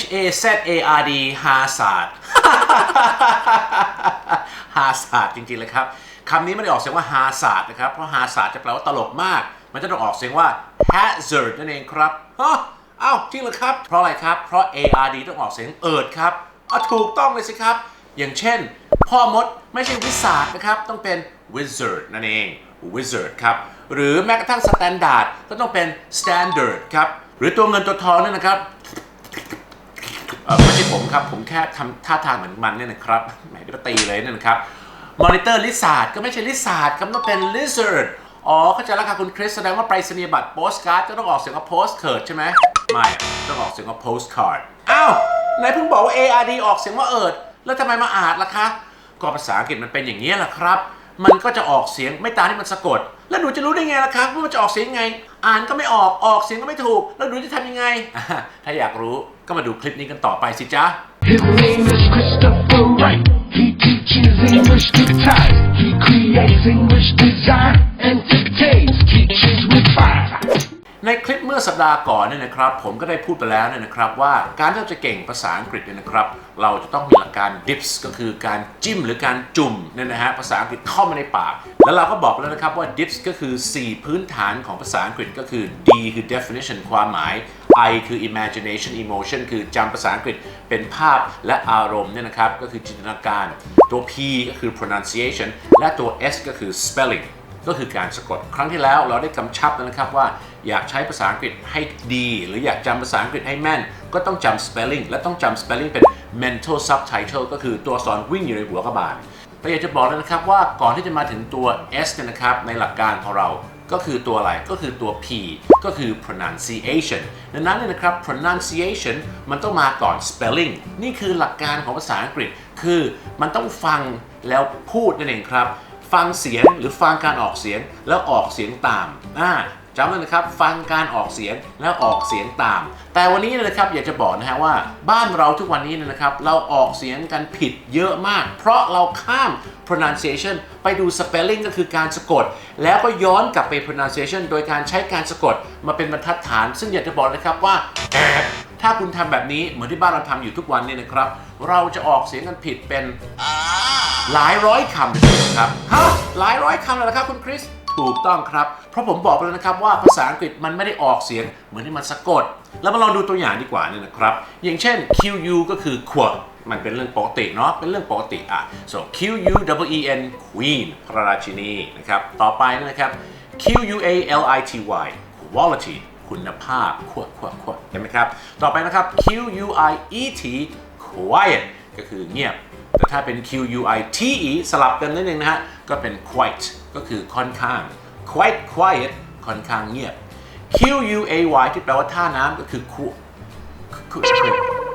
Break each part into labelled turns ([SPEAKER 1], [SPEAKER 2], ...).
[SPEAKER 1] H A Z A R D ฮาศาสตร์ฮาศาสตร์จริงๆเลยครับคำนี้ไม่ได้ออกเสียงว่าฮาศาสตร์นะครับ เพราะฮาศาสตร์จะแปลว่าตลกมาก มันจะต้องออกเสียงว่า hazard นั่นเองครับอ้าวจริงเหรอครับ เพราะอะไรครับ เพราะ A R D ต้องออกเสียงเอิดครับอะถูกต้องเลยสิครับ อย่างเช่น พ่อมดไม่ใช่วิสาดนะครับ ต้องเป็น wizard นั่นเอง wizard ครับ หรือแม้กระทั่ง standard ก็ต้องเป็น standard ครับ หรือตัวเงินตัวทองนั่นนะครับ ผมครับ ผมแค่ทำท่าทางเหมือนมันเนี่ยนะครับแหมเดี๋ยวตีเลยเนี่ยนะครับมอนิเตอร์ลิซาร์ดก็ไม่ใช่ลิซาร์ดครับต้องเป็น lizard อ๋อเข้าใจแล้วค่ะคุณคริสแสดงว่าไปรษณียบัตรโปสการ์ดจะต้องออกเสียงว่า postcard ใช่ไหมไม่ต้องออกเสียงว่า postcard อ้าวไหนเพิ่งบอกว่า ARD ออกเสียงว่าเอิร์ดแล้วทำไมมาอาดล่ะคะ ก็ภาษาอังกฤษมันเป็นอย่างนี้แหละครับ มันก็จะออกเสียงไม่ตามที่มันสะกด แล้วหนูจะรู้ได้ไงล่ะครับว่ามันจะออกเสียงไง อ่านก็ไม่ออกออกเสียงก็ไม่ถูก แล้วหนูจะทำยังไงอะถ้าอยากรู้ก็มาดูคลิปนี้กันต่อไปสิจ๊ะ
[SPEAKER 2] His name is Christopher Wright. He teaches English guitar. He creates English design, entertains teachers with fire.
[SPEAKER 1] ในคลิปเมื่อสัปดาห์ก่อนเนี่ยนะครับ ผมก็ได้พูดไปแล้วเนี่ยนะครับ ว่าการที่เราจะเก่งภาษาอังกฤษเนี่ยนะครับ เราจะต้องมีหลักการ dips ก็คือการจิ้มหรือการจุ่มเนี่ยนะฮะภาษาอังกฤษเข้ามาในปาก แล้วเราก็บอกแล้วนะครับว่า dips ก็คือ 4 พื้นฐานของภาษาอังกฤษก็คือ D คือ definition ความหมาย I คือ imagination emotion คือจำภาษาอังกฤษเป็นภาพและอารมณ์เนี่ยนะครับก็คือจินตนาการ ตัว P ก็คือ pronunciation และตัว S ก็คือ spelling ก็คือการสะกด ครั้งที่แล้วเราได้กำชับนะครับว่าอยากใช้ภาษาอังกฤษให้ดี หรืออยากจำภาษาอังกฤษให้แม่น ก็ต้องจำ spelling และต้องจำ spelling เป็น mental subtitle ก็คือตัวอักษรวิ่งอยู่ในหัวกระบาลแต่อยากจะบอกเลยนะครับว่าก่อนที่จะมาถึงตัว S เนี่ยนะครับในหลักการของเราก็คือตัวอะไร ก็คือตัว P ก็คือ pronunciation ดังนั้นเนี่ยนะครับ pronunciation มันต้องมาก่อน spelling นี่คือหลักการของภาษาอังกฤษ คือมันต้องฟังแล้วพูดนั่นเองครับ ฟังเสียงหรือฟังการออกเสียงแล้วออกเสียงตามอ่าจำไว้นะครับฟังการออกเสียงแล้วออกเสียงตาม แต่วันนี้นะครับอยากจะบอกนะฮะว่าบ้านเราทุกวันนี้นะครับเราออกเสียงกันผิดเยอะมาก เพราะเราข้าม pronunciation ไปดู spelling ก็คือการสะกด แล้วก็ย้อนกลับไป pronunciation โดยการใช้การสะกดมาเป็นบรรทัดฐาน ซึ่งอยากจะบอกนะครับว่าถ้าคุณทำแบบนี้เหมือนที่บ้านเราทำอยู่ทุกวันเนี่ยนะครับ เราจะออกเสียงกันผิดเป็น หลายร้อยคำเลยทีเดียวครับฮะหลายร้อยคำเลยเหรอครับคุณคริสถูกต้องครับ เพราะผมบอกไปแล้วนะครับว่าภาษาอังกฤษมันไม่ได้ออกเสียงเหมือนที่มันสะกด แล้วมาลองดูตัวอย่างดีกว่าเนี่ยนะครับ อย่างเช่น QU ก็คือ quote มันเป็นเรื่องปกติเนาะ เป็นเรื่องปกติอะ so Q U W E N Queen พระราชินีนะครับ ต่อไปนะครับ Q U A L I T Y quality คุณภาพขวดขวดขวดเห็นไหมครับ ต่อไปนะครับ Q U I E T quiet ก็คือเงียบ แต่ถ้าเป็น Q U I T E สลับกันนิดนึงนะฮะ ก็เป็น quite ก็คือค่อนข้าง quite quiet ค่อนข้างเงียบ Q U A Y ที่แปลว่าท่าน้ำก็คือคุคุ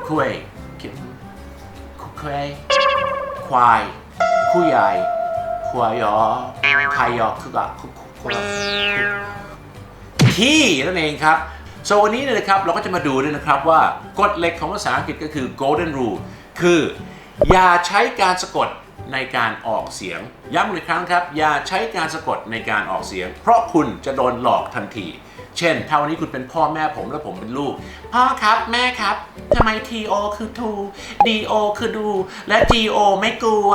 [SPEAKER 1] คุเอคุคุเอควายคุใหญ่ควายอไทยอคือกะคุคุคุที่นั่นเองครับ so วันนี้เนี่ยนะครับเราก็จะมาดูด้วยนะครับว่ากฎเหล็กของภาษาอังกฤษก็คือ golden rule คือ อย่าใช้การสะกดในการออกเสียง ย้ำอีกครั้งครับ อย่าใช้การสะกดในการออกเสียง เพราะคุณจะโดนหลอกทันที เช่น ถ้าวันนี้คุณเป็นพ่อแม่ผมและผมเป็นลูก พ่อครับแม่ครับทำไม TO คือ to DO คือดู และ GO ไม่กลัว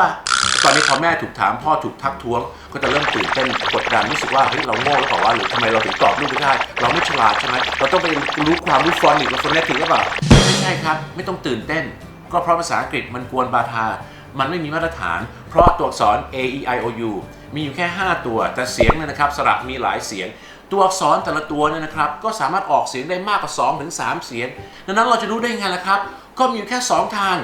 [SPEAKER 1] ตอนนี้พอแม่ถูกถามพ่อถูกทักท้วง ก็จะเริ่มตื่นเต้นกดดันรู้สึกว่าเฮ้ยเราโง่หรือเปล่าวะหรือทำไมเราถึงตอบลูกไม่ได้ เราไม่ฉลาดใช่ไหมเราต้องไปรู้ความรู้ฟอนต์อีกว่าฟอนต์แรกหรือเปล่าไม่ใช่ครับ ไม่ต้องตื่นเต้น ก็เพราะภาษาอังกฤษมันกวนบาทา มันไม่มีมาตรฐาน เพราะตัวอักษร A E I O U มีอยู่แค่ 5 ตัว แต่เสียงเนี่ยนะครับสระมีหลายเสียง ตัวอักษรแต่ละตัวเนี่ยนะครับ ก็สามารถออกเสียงได้มากกว่า2ถึง3เสียง ดังนั้นเราจะรู้ได้ไงล่ะครับ ก็มีอยู่แค่ 2 ทาง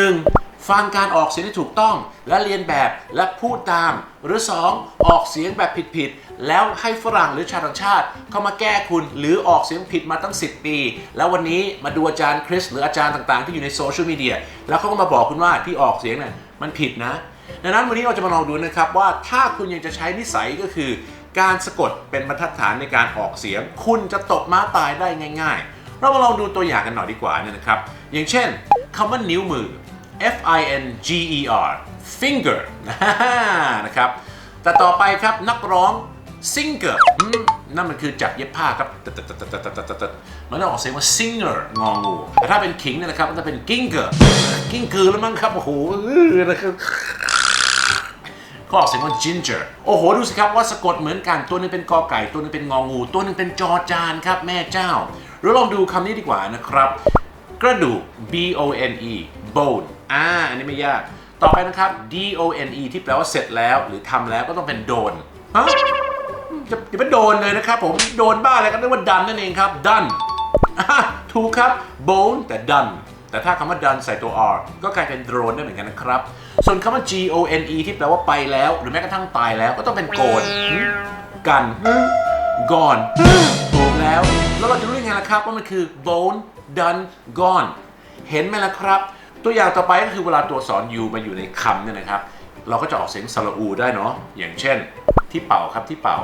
[SPEAKER 1] 1. ฟังการออกเสียงที่ถูกต้อง และเรียนแบบและพูดตาม หรือ 2. ออกเสียงแบบผิดๆแล้วให้ฝรั่งหรือชาวต่างชาติ เข้ามาแก้คุณหรือออกเสียงผิดมาตั้ง 10 ปี แล้ววันนี้มาดูอาจารย์คริสหรืออาจารย์ต่างๆ ที่อยู่ในโซเชียลมีเดียแล้วเขาก็มาบอกคุณว่าที่ออกเสียงเนี่ยมันผิดนะ ดังนั้นวันนี้เราจะมาลองดูนะครับว่าถ้าคุณยังจะใช้นิสัยก็คือ การสะกดเป็นบรรทัดฐานในการออกเสียง คุณจะตกม้าตายได้ง่าย ๆ เรามาลองดูตัวอย่างกันหน่อยดีกว่าเนี่ยนะครับ อย่างเช่นคำว่านิ้วมือ F I N G E R finger นะครับ แต่ต่อไปครับนักร้อง singer นั่นมันคือจักรเย็บผ้าครับ มันต้องออกเสียงว่า singer งองูแต่ถ้าเป็นขิงเนี่ยนะครับมันจะเป็น ginger กิ้งกือแล้วมั้งครับ โอ้โหนะครับก็ออกเสียงว่า ginger โอ้โห ดูสิครับว่าสะกดเหมือนกันตัวนึงเป็นกอไก่ ตัวนึงเป็นงองู ตัวนึงเป็นจอจานครับแม่เจ้าเราลองดูคำนี้ดีกว่านะครับ กระดูก b o n e bone อ่าอันนี้ไม่ยาก ต่อไปนะครับ d o n e ที่แปลว่าเสร็จแล้ว หรือทำแล้วก็ต้องเป็นโดนฮะจะจะเป็นโดนเลยนะครับผมโดนบ้าอะไรก็เรียกว่าดันนั่นเองครับ done ถูกครับ bone แต่ done แต่ถ้าคำว่า done ใส่ตัว r ก็กลายเป็น drone ได้เหมือนกันนะครับ ส่วนคำว่า g o n e ที่แปลว่าไปแล้ว หรือแม้กระทั่งตายแล้วก็ต้องเป็นโกนกัน gone ถูกแล้ว แล้วเราจะรู้ยังไงล่ะครับว่ามันคือ bone done gone เห็นไหมล่ะครับ ตัวอย่างต่อไปก็คือเวลาตัวสอน u มาอยู่ในคำเนี่ยนะครับ เราก็จะออกเสียงสระอูได้เนาะอย่างเช่น ที่เป่าครับที่เป่า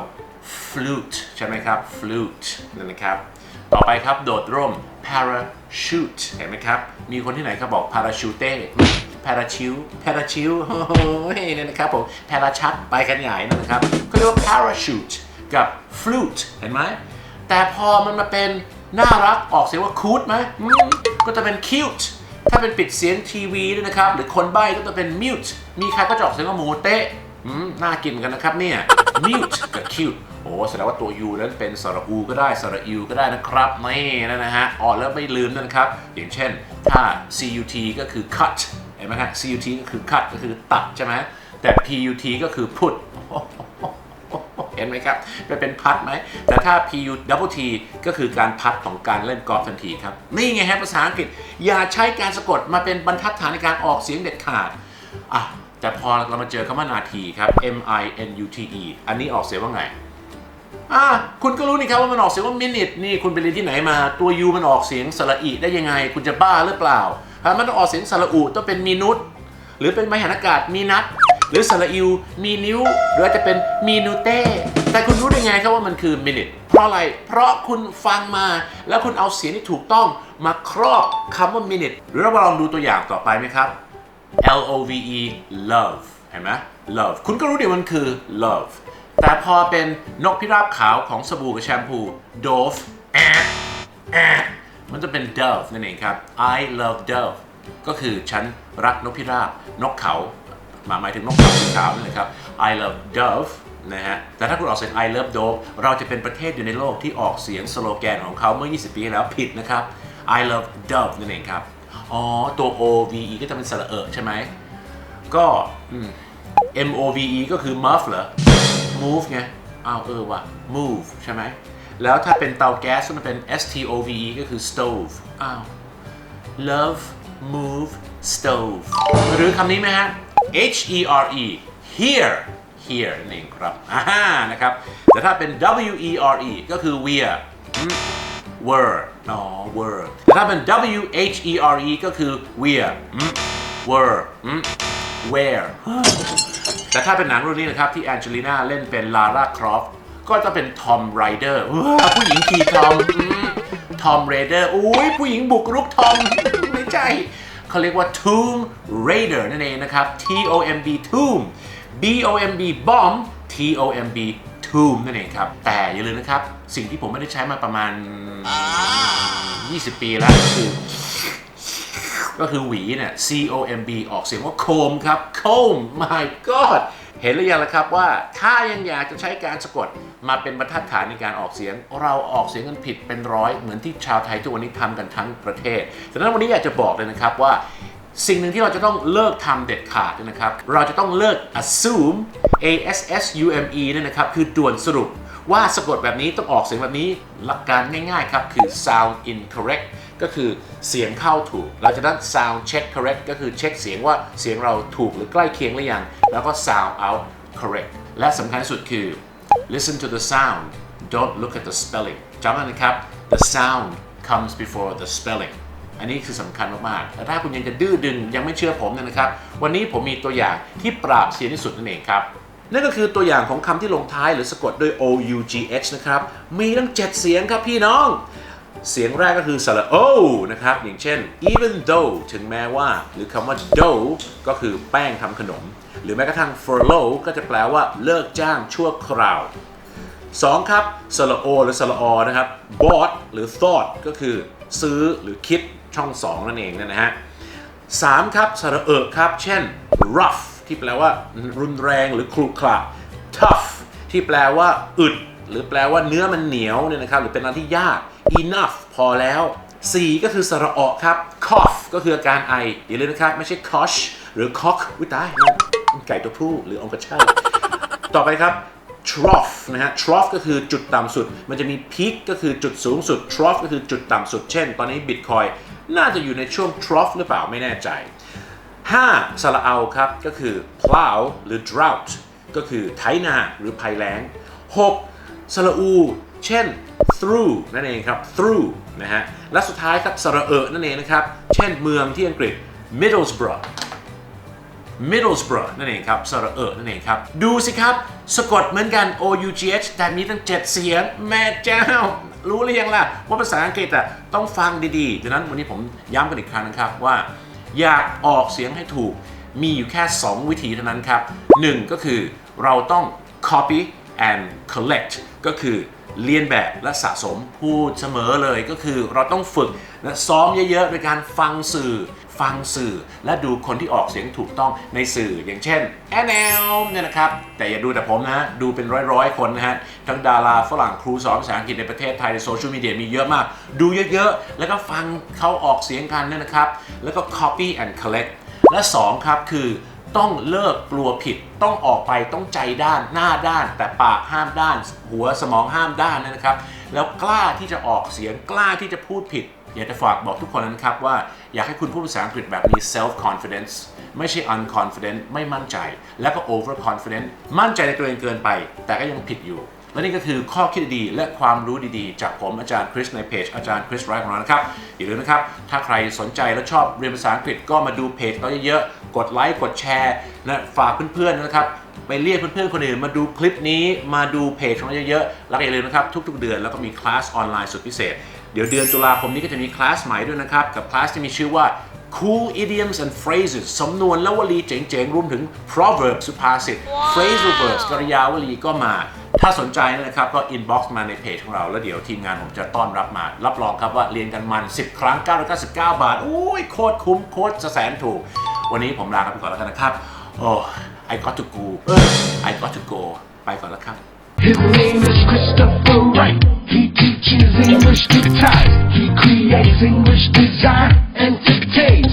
[SPEAKER 1] flute ใช่ไหมครับ flute นั่นนะครับ ต่อไปครับโดดร่ม parachute เห็นไหมครับ มีคนที่ไหนครับบอก parachute parachute parachute โอ้โหนี่นะครับผม parachuck ไปกันใหญ่นั่นนะครับก็เรียกว่า parachute กับ flute เห็นไหม แต่พอมันมาเป็นน่ารักออกเสียงว่า cute ไหมก็จะเป็น cute ถ้าเป็นปิดเสียงทีวีด้วยนะครับ หรือคนใบ้ก็จะเป็น mute มีใครก็จะออกเสียงว่าหมูเตะอืมน่ากินกันนะครับเนี่ย mute กับ cute โอ้แสดงว่าตัว u นั้นเป็นสระอูก็ได้สระอิวก็ได้นะครับนี่นั่นนะฮะอ๋อแล้วไม่ลืมนะครับ อย่างเช่น ถ้า cut ก็คือ cut เห็นไหมครับ cut ก็คือ cut ก็คือตัดใช่ไหมแต่ put ก็คือ put เห็ นไหมครับมันเป็นพัดไหม แต่ถ้า pu double t ก็คือการพัดของการเล่นกอล์ฟทันทีครับ นี่ไงฮะภาษาอังกฤษ อย่าใช้การสะกดมาเป็นบรรทัดฐานในการออกเสียงเด็ดขาดอะแต่พอเรามาเจอคำว่านาทีครับ m i n u t e อันนี้ออกเสียงว่าไงอะคุณก็รู้นี่ครับว่ามันออกเสียงว่า minute นี่คุณไปเรียนที่ไหนมา ตัว u มันออกเสียงสระอีได้ยังไง คุณจะบ้าหรือเปล่าถ้ามันต้องออกเสียงสระอุต้องเป็นมีนุษหรือเป็นไมหันอากาศมีนัด หรือสระอิว มีนิ้ว หรืออาจจะเป็นมีนูเต้ แต่คุณรู้ได้ไงครับว่ามันคือ minute เพราะอะไร เพราะคุณฟังมา แล้วคุณเอาเสียงที่ถูกต้องมาครอบคำว่า minute หรือเรามาลองดูตัวอย่างต่อไปไหมครับ L O V E love เห็นไหม love คุณก็รู้ดีมันคือ love แต่พอเป็นนกพิราบขาวของสบู่กับแชมพู Dove แอะแอะมันจะเป็น dove นั่นเองครับ I love dove ก็คือฉันรักนกพิราบ นกเขา หมายหมายถึงนกสีขาวนั่นเลยครับ I love dove นะฮะ แต่ถ้าคุณออกเสียง I love dove เราจะเป็นประเทศอยู่ในโลกที่ออกเสียงสโลแกนของเขาเมื่อ 20 ปีแล้วผิดนะครับ I love dove นั่นเองครับ อ๋อ ตัว O V E ก็จะเป็นสระเอะใช่ไหม ก็ M O V E ก็คือ muff เหรอ move ไง อ้าวเออว่ะ move ใช่ไหม แล้วถ้าเป็นเตาแก๊สมันเป็น S T O V E ก็คือ stove อ้าว love move stove หรือคำนี้ไหมฮะ H E R E here here นั่นเองครับอ่านะครับ แต่ถ้าเป็น W E R E ก็คือ we're were อ๋อ were แต่ถ้าเป็น W H E R E ก็คือ we're were where แต่ถ้าเป็นหนังเรื่องนี้นะครับ ที่แองเจลิน่าเล่นเป็นลาร่าครอฟก็จะเป็นทอมไรเดอร์ผู้หญิงขี่ทอมทอมไรเดอร์อุ้ยผู้หญิงบุกรุกทอมไม่ใช่ เขาเรียกว่า Tomb Raider นั่นเองนะครับ T O M B Tomb B O M B bomb T O M B Tomb นั่นเองครับ แต่อย่าลืมนะครับ สิ่งที่ผมไม่ได้ใช้มาประมาณ 20 ปีแล้วก็คือก็คือหวีเนี่ย C O M B ออกเสียงว่าโคมครับ comb my god เห็นหรือยังล่ะครับว่าถ้ายังอยากจะใช้การสะกดมาเป็นบรรทัดฐานในการออกเสียง เราออกเสียงกันผิดเป็นร้อยเหมือนที่ชาวไทยทุกวันนี้ทำกันทั้งประเทศฉะนั้นวันนี้อยากจะบอกเลยนะครับว่า สิ่งหนึ่งที่เราจะต้องเลิกทำเด็ดขาดนะครับ เราจะต้องเลิก assume A S S U M E นั่นนะครับคือด่วนสรุปว่าสะกดแบบนี้ต้องออกเสียงแบบนี้หลักการง่ายๆครับคือ sound incorrect ก็คือเสียงเข้าถูก หลังจากนั้น sound check correct ก็คือเช็คเสียงว่าเสียงเราถูกหรือใกล้เคียงหรือยัง แล้วก็ sound out correct และสำคัญสุดคือ listen to the sound don't look at the spelling จำไว้นะครับ the sound comes before the spelling อันนี้คือสำคัญมากๆแต่ถ้าคุณยังจะดื้อดึงยังไม่เชื่อผมเนี่ยนะครับ วันนี้ผมมีตัวอย่างที่ปราบเสียนที่สุดนั่นเองครับนั่นก็คือตัวอย่างของคำที่ลงท้ายหรือสะกดด้วย o u g h นะครับ มีตั้ง 7 เสียงครับพี่น้อง เสียงแรกก็คือสระ o นะครับ อย่างเช่น even though ถึงแม้ว่า หรือคำว่า dough ก็คือแป้งทำขนม หรือแม้กระทั่ง furlough ก็จะแปลว่าเลิกจ้างชั่วคราว 2 ครับสระโอหรือสระอนะครับ bought หรือ thought ก็คือซื้อหรือคิดช่อง 2 นั่นเองนะฮะ 3 ครับสระเอะครับ เช่น rough ที่แปลว่ารุนแรงหรือครุขระ tough ที่แปลว่าอึด หรือแปลว่าเนื้อมันเหนียวเนี่ยนะครับหรือเป็นอะไรที่ยาก enough พอแล้ว4ก็คือสระเอครับ cough ก็คืออาการไออย่าลืมนะครับ ไม่ใช่ cosh หรือ cock วิตายมันไก่ตัวผู้หรือองกระช่ายต่อไปครับ trough นะฮะ trough ก็คือจุดต่ำสุด มันจะมี peak ก็คือจุดสูงสุด trough ก็คือจุดต่ำสุด เช่น ตอนนี้ bitcoin น่าจะอยู่ในช่วง trough หรือเปล่าไม่แน่ใจ 5. สระเอาครับ ก็คือ plow หรือ drought ก็คือไถนาหรือภัยแล้ง 6. สระอู เช่น through นั่นเองครับ through นะฮะ และสุดท้ายครับสระเอะนั่นเองนะครับ เช่นเมืองที่อังกฤษ Middlesbrough Middlesbrough นั่นเองครับสระเอะนั่นเองครับ ดูสิครับ สะกดเหมือนกัน O U G H แต่มีตั้ง 7 เสียง แม่เจ้า รู้หรือยังล่ะ ว่าภาษาอังกฤษอะต้องฟังดีๆ ดังนั้นวันนี้ผมย้ำกันอีกครั้งนะครับว่า อยากออกเสียงให้ถูก มีอยู่แค่ 2 วิธีเท่านั้นครับ 1 ก็คือเราต้อง copy and collect ก็คือเรียนแบบและสะสมพูดเสมอเลยก็คือเราต้องฝึกและซ้อมเยอะๆโดยการฟังสื่อ ฟังสื่อและดูคนที่ออกเสียงถูกต้องในสื่ออย่างเช่นแอนแนลเนี่ยนะครับ แต่อย่าดูแต่ผมนะ ดูเป็นร้อยๆ คนนะฮะ ทั้งดาราฝรั่งครูสอนภาษาอังกฤษในประเทศไทยในโซเชียลมีเดียมีเยอะมาก ดูเยอะๆ แล้วก็ฟังเขาออกเสียงกันเนี่ยนะครับ แล้วก็ copy and collect และ 2 ครับคือ ต้องเลิกกลัวผิดต้องออกไปต้องใจด้านหน้าด้าน แต่ปากห้ามด้าน หัวสมองห้ามด้านนะครับ แล้วกล้าที่จะออกเสียงกล้าที่จะพูดผิด อยากจะฝากบอกทุกคนนะครับว่าอยากให้คุณพูดภาษาอังกฤษแบบมี self confidence ไม่ใช่ unconfident ไม่มั่นใจ แล้วก็ over confident มั่นใจในตัวเองเกินไป แต่ก็ยังผิดอยู่ และนี่ก็คือข้อคิดดีๆและความรู้ดีๆ จากผมอาจารย์คริสในเพจอาจารย์คริสไรของเรานะครับอย่าลืมนะครับ ถ้าใครสนใจและชอบเรียนภาษาอังกฤษก็มาดูเพจเราเยอะๆ กดไลค์กดแชร์นะฝากเพื่อนๆนะครับไปเรียกเพื่อนๆ คนอื่นมาดูคลิปนี้มาดูเพจของเราเยอะๆ แล้วก็อย่าลืมนะครับทุกๆ เดือนแล้วก็มีคลาสออนไลน์สุดพิเศษ เดี๋ยวเดือนตุลาคมนี้ก็จะมีคลาสใหม่ด้วยนะครับกับคลาสที่มีชื่อว่า cool idioms and phrases สำนวนและวลีเจ๋งๆ รวมถึง proverb สุภาษิต phrasal verbs กริยาวลีก็มา ถ้าสนใจนะครับก็ inbox มาในเพจของเรา แล้วเดี๋ยวทีมงานผมจะต้อนรับมา รับรองครับว่าเรียนกันมัน 10 ครั้ง 999 บาท โอ้ย โคตรคุ้ม โคตรจะแสนถูก วันนี้ผมลาไปก่อนแล้วกันนะครับ โอ้ I got to go เอ้ย I got to go ไปก่อนแล้วครับ
[SPEAKER 2] His name is Christopher Wright. teaches English to. He creates English design, entertains.